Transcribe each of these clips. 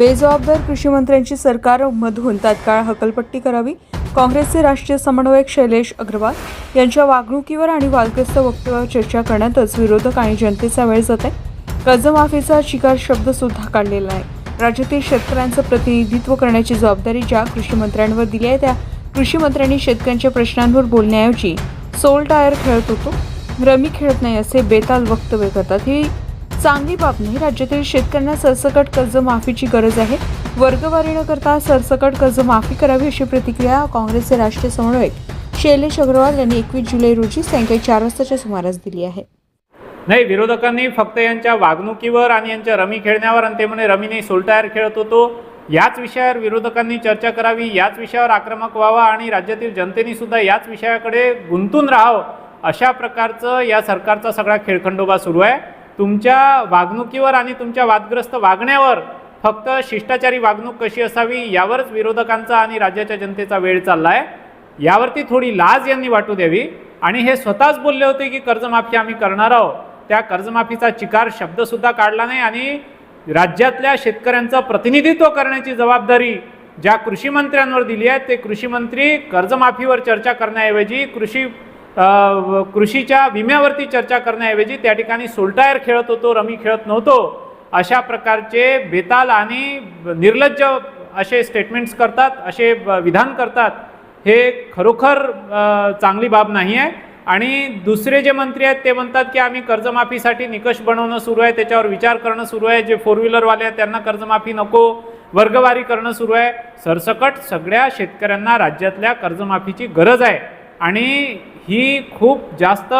बेजबाबदार कृषीमंत्र्यांची सरकारमधून तात्काळ हकलपट्टी करावी. काँग्रेसचे राष्ट्रीय समन्वयक शैलेश अग्रवाल यांच्या वागणुकीवर आणि वादग्रस्त वक्तव्यावर चर्चा करण्यातच विरोधक आणि जनतेचा वेळ जात आहे. कर्जमाफीचा शिकार शब्द सुद्धा काढलेला नाही राज्यातील शेतकऱ्यांचं प्रतिनिधित्व करण्याची जबाबदारी ज्या कृषीमंत्र्यांवर दिली आहे त्या कृषीमंत्र्यांनी शेतकऱ्यांच्या प्रश्नांवर बोलण्याऐवजी सोल टायर खेळत होतो. रमी खेळत नाही असे बेताल वक्तव्य करतात. ही चांगली बाब. नाही राज्यातील शेतकऱ्यांना सरसकट कर्जमाफीची गरज आहे. वर्गवारी न करता सरसकट कर्जमाफी करावी अशी प्रतिक्रिया काँग्रेसचे राष्ट्रीय समन्वयक शैलेश अग्रवाल यांनी एकवीस जुलै रोजी सायंकाळी चार वाजताच्या सुमारास दिली आहे. नाही विरोधकांनी फक्त यांच्या वागणुकीवर आणि यांच्या रमी खेळण्यावर आणि ते म्हणे रमीने सोलटायर खेळत होतो. याच विषयावर विरोधकांनी चर्चा करावी याच विषयावर आक्रमक व्हावा आणि राज्यातील जनतेने सुद्धा याच विषयाकडे गुंतून राहावं अशा प्रकारचं या सरकारचा सगळा खेळखंडोबा सुरू आहे. तुमच्या वागणुकीवर आणि तुमच्या वादग्रस्त वागण्यावर फक्त शिष्टाचारी वागणूक कशी असावी यावरच विरोधकांचा आणि राज्याच्या जनतेचा वेळ चालला आहे यावरती थोडी लाज यांनी वाटू द्यावी. आणि हे स्वतःच बोलले होते की कर्जमाफी आम्ही करणार आहोत. त्या कर्जमाफीचा चिकार शब्दसुद्धा काढला नाही आणि राज्यातल्या शेतकऱ्यांचं प्रतिनिधित्व करण्याची जबाबदारी ज्या कृषी मंत्र्यांवर दिली आहे ते कृषी मंत्री कर्जमाफीवर चर्चा करण्याऐवजी कृषी कृषीच्या विम्यावरती चर्चा करण्याऐवजी त्या ठिकाणी सोलटायर खेळत होतो रमी खेळत नव्हतो अशा प्रकारचे बेताल आणि निर्लज्ज असे स्टेटमेंट्स करतात असे विधान करतात हे खरोखर चांगली बाब नाही आहे. आणि दुसरे जे मंत्री आहेत ते म्हणतात की आम्ही कर्जमाफीसाठी निकष बनवणं सुरू आहे त्याच्यावर विचार करणं सुरू आहे जे फोर व्हीलरवाले आहेत त्यांना कर्जमाफी नको वर्गवारी करणं सुरू आहे. सरसकट सगळ्या शेतकऱ्यांना राज्यातल्या कर्जमाफीची गरज आहे. आणि ही खूप जास्त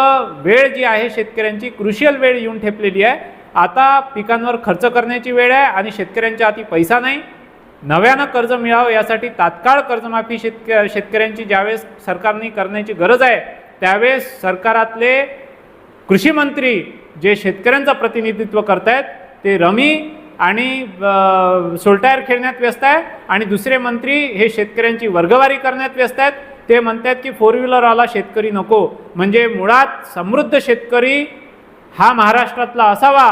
वेळ जी आहे शेतकऱ्यांची क्रुशियल वेळ येऊन ठेपलेली आहे. आता पिकांवर खर्च करण्याची वेळ आहे आणि शेतकऱ्यांच्या हाती पैसा नाही. नव्यानं कर्ज मिळावं यासाठी तात्काळ कर्जमाफी शेतक शेतकऱ्यांची ज्यावेळेस सरकारने करण्याची गरज आहे त्यावेळेस सरकारातले कृषी मंत्री जे शेतकऱ्यांचं प्रतिनिधित्व करत आहेत ते रमी आणि सोलटायर खेळण्यात व्यस्त आहे आणि दुसरे मंत्री हे शेतकऱ्यांची वर्गवारी करण्यात व्यस्त आहेत. ते म्हणतात की फोर व्हीलरवाला शेतकरी नको. म्हणजे मुळात समृद्ध शेतकरी हा महाराष्ट्रातला असावा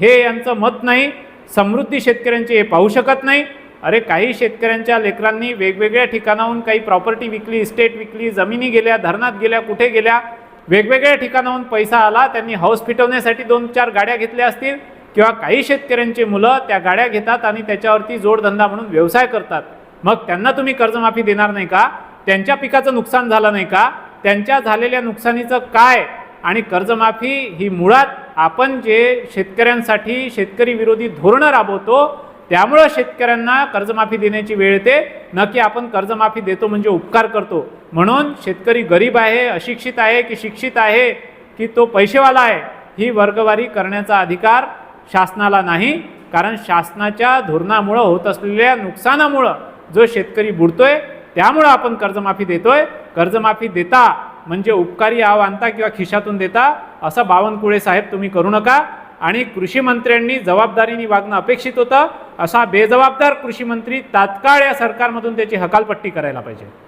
हे यांचं मत नाही. समृद्धी शेतकऱ्यांचे हे पाहू शकत नाही. अरे काही शेतकऱ्यांच्या लेकरांनी वेगवेगळ्या ठिकाणाहून काही प्रॉपर्टी विकली इस्टेट विकली जमिनी गेल्या धरणात गेल्या कुठे गेल्या वेगवेगळ्या ठिकाणाहून पैसा आला त्यांनी हाऊस फिटवण्यासाठी दोन चार गाड्या घेतल्या असतील किंवा काही शेतकऱ्यांची मुलं त्या गाड्या घेतात आणि त्याच्यावरती जोडधंदा म्हणून व्यवसाय करतात. मग त्यांना तुम्ही कर्जमाफी देणार नाही का? त्यांच्या पिकाचं नुकसान झालं नाही का? त्यांच्या झालेल्या नुकसानीचं काय? आणि कर्जमाफी ही मुळात आपण जे शेतकऱ्यांसाठी शेतकरी विरोधी धोरणं राबवतो त्यामुळं शेतकऱ्यांना कर्जमाफी देण्याची वेळ येते. न की आपण कर्जमाफी देतो म्हणजे उपकार करतो. म्हणून शेतकरी गरीब आहे अशिक्षित आहे की शिक्षित आहे की तो पैसेवाला आहे ही वर्गवारी करण्याचा अधिकार शासनाला नाही. कारण शासनाच्या धोरणामुळं होत असलेल्या नुकसानामुळं जो शेतकरी बुडतोय त्यामुळं आपण कर्जमाफी देतोय. कर्जमाफी देता म्हणजे उपकारी आव आणता किंवा खिशातून देता असं बावनकुळे साहेब तुम्ही करू नका. आणि कृषी मंत्र्यांनी जबाबदारीने वागणं अपेक्षित होतं. असा बेजबाबदार कृषीमंत्री तात्काळ या सरकारमधून त्याची हकालपट्टी करायला पाहिजे.